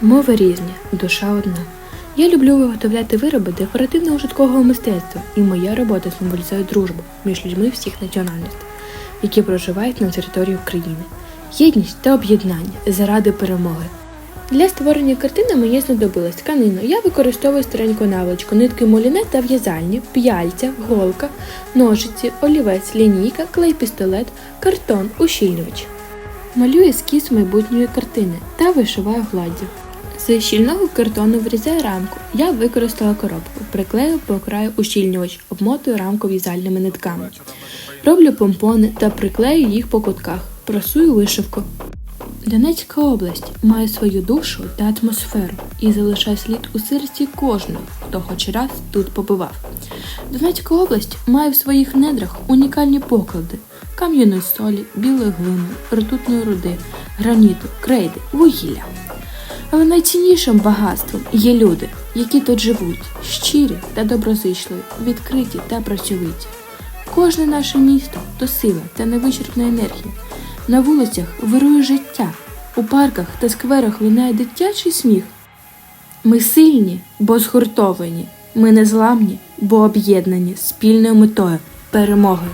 Мови різні, душа одна. Я люблю виготовляти вироби декоративно-ужиткового мистецтва, і моя робота символізує дружбу між людьми всіх національностей, які проживають на території України, єдність та об'єднання заради перемоги. Для створення картини мені знадобилась тканина. Я використовую стареньку наволочку, нитки моліне та в'язальні, п'яльця, голка, ножиці, олівець, лінійка, клей-пістолет, картон, ущільнювач. Малюю ескіз майбутньої картини та вишиваю гладдю. З щільного картону вирізаю рамку. Я використала коробку, приклею по краю ущільнювач, обмотую рамку в'язальними нитками. Роблю помпони та приклею їх по кутках, прасую вишивку. Донецька область має свою душу та атмосферу і залишає слід у серці кожного, хто хоч раз тут побував. Донецька область має в своїх недрах унікальні поклади кам'яної солі, білої глини, ртутної руди, граніту, крейди, вугілля. Але найціннішим багатством є люди, які тут живуть, щирі та доброзичливі, відкриті та працьовиті. Кожне наше місто то сила та невичерпна енергія. На вулицях вирує життя, у парках та скверах лунає дитячий сміх. Ми сильні, бо згуртовані, ми незламні, бо об'єднані спільною метою перемоги.